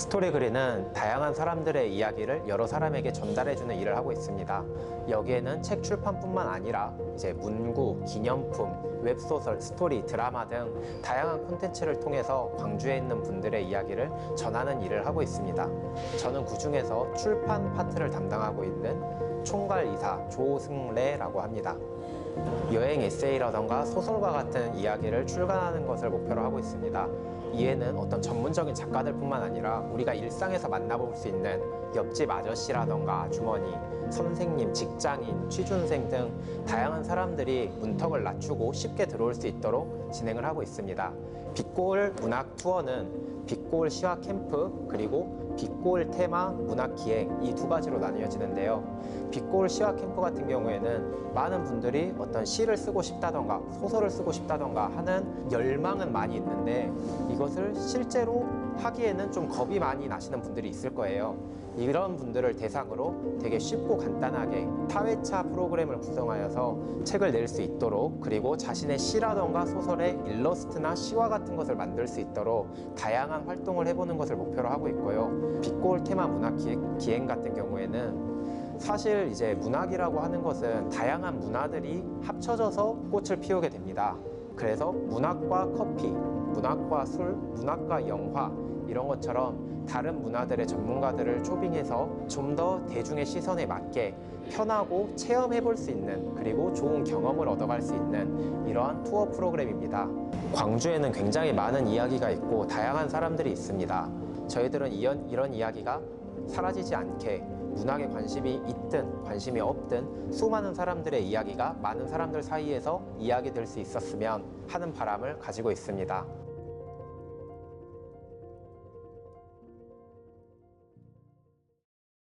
스토리그리는 다양한 사람들의 이야기를 여러 사람에게 전달해주는 일을 하고 있습니다. 여기에는 책 출판뿐만 아니라 이제 문구, 기념품, 웹소설, 스토리, 드라마 등 다양한 콘텐츠를 통해서 광주에 있는 분들의 이야기를 전하는 일을 하고 있습니다. 저는 그 중에서 출판 파트를 담당하고 있는 총괄이사 조승래라고 합니다. 여행 에세이라던가 소설과 같은 이야기를 출간하는 것을 목표로 하고 있습니다. 이에는 어떤 전문적인 작가들뿐만 아니라 우리가 일상에서 만나볼 수 있는 옆집 아저씨라던가 아주머니, 선생님, 직장인, 취준생 등 다양한 사람들이 문턱을 낮추고 쉽게 들어올 수 있도록 진행을 하고 있습니다. 빛골 문학 투어는 빛골 시화 캠프 그리고 빛골 테마 문학 기행 이 두 가지로 나뉘어지는데요. 빛골 시화 캠프 같은 경우에는 많은 분들이 어떤 시를 쓰고 싶다던가 소설을 쓰고 싶다던가 하는 열망은 많이 있는데 이것을 실제로 하기에는 좀 겁이 많이 나시는 분들이 있을 거예요. 이런 분들을 대상으로 되게 쉽고 간단하게 4회차 프로그램을 구성하여서 책을 낼 수 있도록 그리고 자신의 시라던가 소설의 일러스트나 시화 같은 것을 만들 수 있도록 다양한 활동을 해보는 것을 목표로 하고 있고요. 빛골 테마 문학 기획, 기행 같은 경우에는 사실 이제 문학이라고 하는 것은 다양한 문화들이 합쳐져서 꽃을 피우게 됩니다. 그래서 문학과 커피, 문학과 술, 문학과 영화 이런 것처럼 다른 문화들의 전문가들을 초빙해서 좀 더 대중의 시선에 맞게 편하고 체험해 볼 수 있는 그리고 좋은 경험을 얻어갈 수 있는 이러한 투어 프로그램입니다. 광주에는 굉장히 많은 이야기가 있고 다양한 사람들이 있습니다. 저희들은 이런, 이런 이야기가 사라지지 않게 문학에 관심이 있든 관심이 없든 수많은 사람들의 이야기가 많은 사람들 사이에서 이야기될 수 있었으면 하는 바람을 가지고 있습니다.